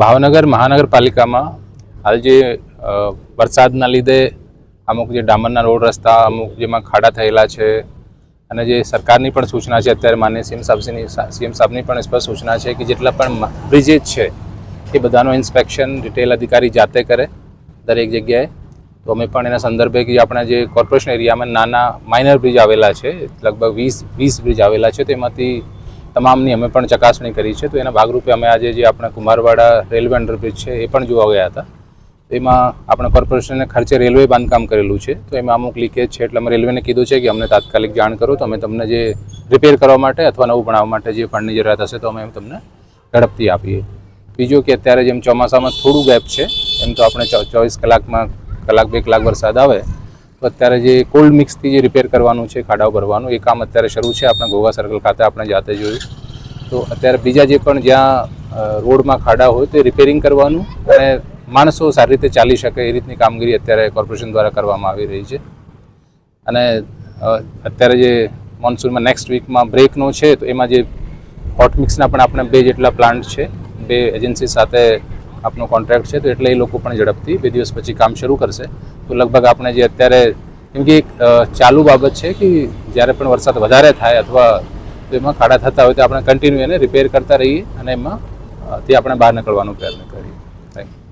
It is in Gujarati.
ભાવનગર મહાનગરપાલિકામાં હાલ જે વરસાદના લીધે અમુક જે ડામરના રોડ રસ્તા, અમુક જેમાં ખાડા થયેલા છે અને જે સરકારની પણ સૂચના છે, અત્યારે માન્ય સીએમ સાહેબની સીએમ સાહેબની પણ સ્પષ્ટ સૂચના છે કે જેટલા પણ બ્રિજેજ છે, એ બધાનું ઇન્સ્પેક્શન રિટેલ અધિકારી જાતે કરે દરેક જગ્યાએ. તો અમે પણ એના સંદર્ભે કે આપણા જે કોર્પોરેશન એરિયામાં નાના, માઇનર બ્રિજ આવેલા છે, લગભગ વીસ વીસ બ્રિજ આવેલા છે, તેમાંથી તમામની અમે પણ ચકાસણી કરી છે. તો એના ભાગરૂપે અમે આજે જે આપણા કુમારવાડા રેલવે અંડરબ્રિજ છે, એ પણ જોવા ગયા હતા. એમાં આપણા કોર્પોરેશનને ખર્ચે રેલવે બાંધકામ કરેલું છે. તો એમાં અમુક લીકેજ છે એટલે અમે રેલવેને કીધું છે કે અમને તાત્કાલિક જાણ કરો. તો અમે તમને જે રિપેર કરવા માટે અથવા નવું બનાવવા માટે જે ફંડની જરૂરિયાત હશે, તો અમે તમને ઝડપથી આપીએ. બીજું કે અત્યારે જેમ ચોમાસામાં થોડું ગેપ છે, એમ તો આપણે ચોવીસ કલાકમાં કલાક, બે કલાક વરસાદ આવે અત્યારે જે કોલ્ડ મિક્સથી જે રિપેર કરવાનું છે, ખાડાઓ ભરવાનું, એ કામ અત્યારે શરૂ છે આપણે ગોવા સર્કલ ખાતે, આપણે જાતે જોયું. તો અત્યારે બીજા જે પણ જ્યાં રોડમાં ખાડા હોય તે રિપેરિંગ કરવાનું અને માણસો સારી રીતે ચાલી શકે એ રીતની કામગીરી અત્યારે કોર્પોરેશન દ્વારા કરવામાં આવી રહી છે. અને અત્યારે જે મોન્સૂનમાં નેક્સ્ટ વીકમાં બ્રેકનો છે, તો એમાં જે હોટ મિક્સના પણ આપણે બે જેટલા પ્લાન્ટ છે, બે એજન્સી સાથે આપનો કોન્ટ્રાક્ટ છે, તો એટલે એ લોકો પણ ઝડપથી બે દિવસ પછી કામ શરૂ કરશે. તો લગભગ આપણે જે અત્યારે, કેમ કે એક ચાલુ બાબત છે કે જ્યારે પણ વરસાદ વધારે થાય અથવા એમાં ખાડા થતા હોય તો આપણે કન્ટિન્યુ એને રિપેર કરતા રહીએ અને એમાં તે આપણે બહાર નીકળવાનો પ્રયત્ન કરીએ. Thank you